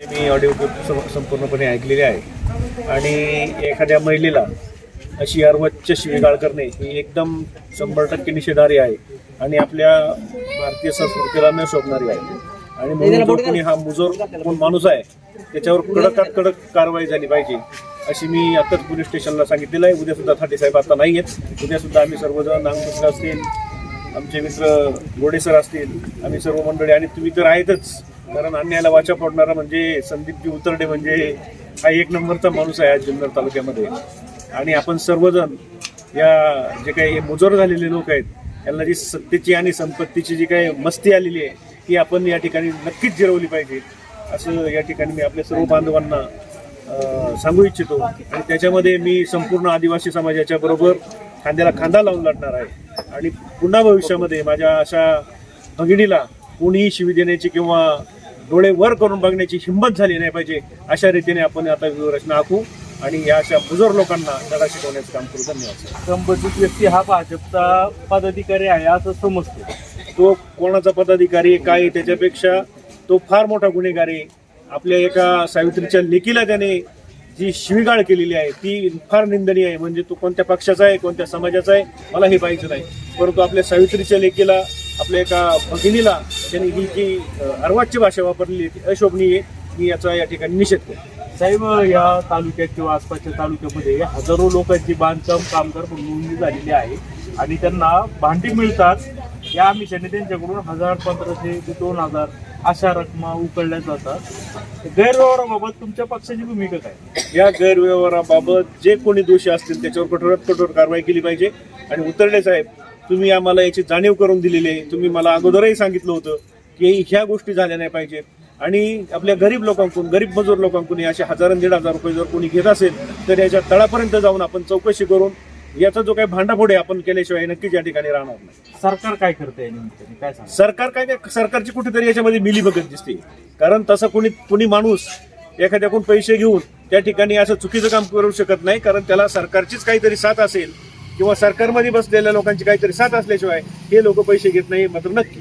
मी audio book संपूर्णपणे ऐकलेली आहे. आणि एखाद्या महिलेला अशी अर्वच्च शिवीगाळ करणे ही एकदम शंभर टक्के निषेधारी आहे आणि आपल्या भारतीय संस्कृतीला न शोभणारी आहे. आणि म्हणून जो कोणी हा मुजोर कोण माणूस आहे त्याच्यावर कडकात कडक कारवाई झाली पाहिजे अशी मी आत्ताच पोलीस स्टेशनला सांगितलेलं आहे. उद्या सुद्धा थाटे साहेब आता नाही आहेत. उद्या सुद्धा आम्ही सर्वजण नागपूर असतील आमचे मित्र गोडेसर असतील आम्ही सर्व मंडळी आणि तुम्ही तर आहेतच. कारण अन्यायाला वाचा फोडणारा म्हणजे संदीपजी उतरडे म्हणजे हा एक नंबरचा माणूस आहे आज जुन्नर तालुक्यामध्ये. आणि आपण सर्वजण या जे काही मुजोर झालेले लोक आहेत यांना जी सत्तेची आणि संपत्तीची जी काही मस्ती आलेली आहे ती आपण या ठिकाणी नक्कीच जिरवली पाहिजे. असं या ठिकाणी मी आपल्या सर्व बांधवांना सांगू इच्छितो. आणि त्याच्यामध्ये मी संपूर्ण आदिवासी समाजाच्या बरोबर खांद्याला खांदा लावून लढणार आहे. आणि पुन्हा भविष्यामध्ये माझ्या अशा भगिनीला कोणीही शिवी देण्याची किंवा डोळे वर करून बघण्याची हिंमत झाली नाही पाहिजे अशा रीतीने आपण आता व्यूहरचना आखू आणि या अशा बुजुर्ग लोकांना धडा शिकवण्याचं काम करू. धन्यवाद संबंधित व्यक्ती हा भाजपचा पदाधिकारी आहे असं समजतो. तो कोणाचा पदाधिकारी आहे, काय आहे त्याच्यापेक्षा तो फार मोठा गुन्हेगार आहे. आपल्या एका सावित्रीच्या लेकीला त्याने जी शिवीगाळ केलेली आहे ती फार निंदनीय आहे. म्हणजे तो कोणत्या पक्षाचा आहे कोणत्या समाजाचा आहे मला हे पाहिजे नाही. परंतु आपल्या सावित्रीच्या लेकीला आपल्या एका भगिनीला त्यांनी ही जी अर्वाच्य भाषा वापरलेली आहे ती अशोभनीय मी याचा या ठिकाणी निषेध करतो. साहेब या तालुक्यात किंवा आसपासच्या तालुक्यामध्ये हजारो लोकांची बांधकाम कामगार म्हणून नोंदणी झालेली आहे आणि त्यांना भांडी मिळतात. या आमिषाने त्यांच्याकडून हजार पंधराशे ते दोन हजार अशा रकमा उकळल्या जातात. गैरव्यवहाराबाबत तुमच्या पक्षाची भूमिका काय? या गैरव्यवहाराबाबत जे कोणी दोषी असतील त्याच्यावर कठोरात कठोर कारवाई केली पाहिजे. आणि उतरडे साहेब तुम्ही आम्हाला याची जाणीव करून दिलेली आहे. तुम्ही मला अगोदरही सांगितलं होतं की ह्या गोष्टी झाल्या नाही पाहिजेत. आणि आपल्या गरीब लोकांकडून गरीब मजूर लोकांकडून असे हजार दीड हजार रुपये जर कोणी घेत असेल तर याच्या तळापर्यंत जाऊन आपण चौकशी करून याचा जो काही भांडाफोड आहे आपण केल्याशिवाय नक्कीच या ठिकाणी राहणार नाही. सरकार काय करते काय सरकार काय काय सरकारची कुठेतरी याच्यामध्ये मिली बघत दिसते. कारण तसं कोणी कोणी माणूस एखाद्याकडून पैसे घेऊन त्या ठिकाणी असं चुकीचं काम करू शकत नाही कारण त्याला सरकारचीच काहीतरी साथ असेल किंवा सरकारमध्ये बसलेल्या लोकांची काहीतरी साथ असल्याशिवाय हे लोक पैसे घेत नाही मात्र नक्की.